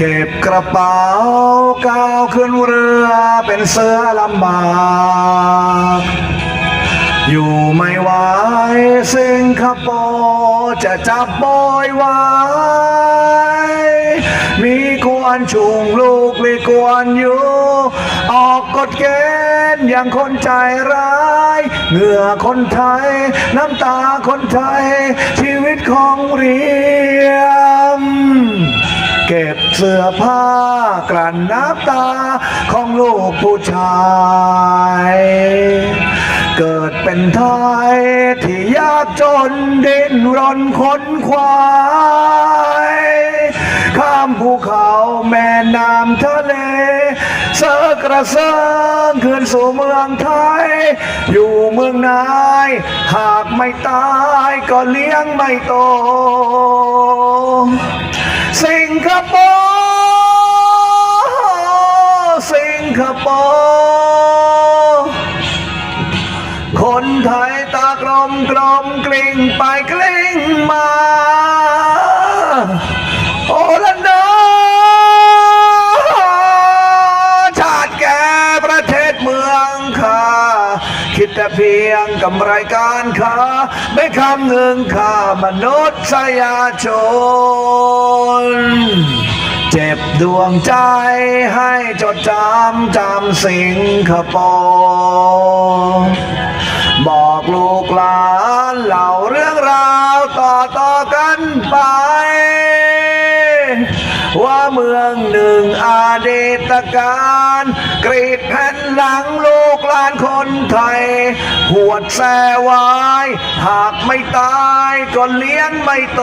เก็บกระเป๋าก้าวขึ้นเรือเป็นเสือลำบากอยู่ไม่ไหวสิงคโปร์จะจับบอยไว้มีกวนชุงลูกลีกวนอยู่ ออกกฎเกณฑ์อย่างคนใจร้ายเหงื่อคนไทย น้ำตาคนไทย ชีวิตของเรีย เสื้อผ้ากลั่นน้ำตาของลูกผู้ชาย เกิดเป็นไทยที่ยากจนดิ้นรนค้นควายข้ามภูเขาแม่น้ำทะเลเสกระเซิงขึ้นสู่เมืองไทย อยู่เมืองนาย หากไม่ตายก็เลี้ยงไม่โต ไทยตากลมกลมกลิ้งไปกลิ้งมา โอลันดาชาติแก่ประเทศเมืองข้าคิดแต่เพียงกำไรการค้าไม่คำนึงข้ามนุษยชนเจ็บดวงใจให้จดจำจำสิงคโปร์ หลานเล่าเรื่องราวต่อต่อๆกันไป ว่าเมืองหนึ่งอาดีตการกรีดแผ่นหลังลูกหลานคนไทย หวดแสวาย หากไม่ตายก็เลี้ยงไม่โต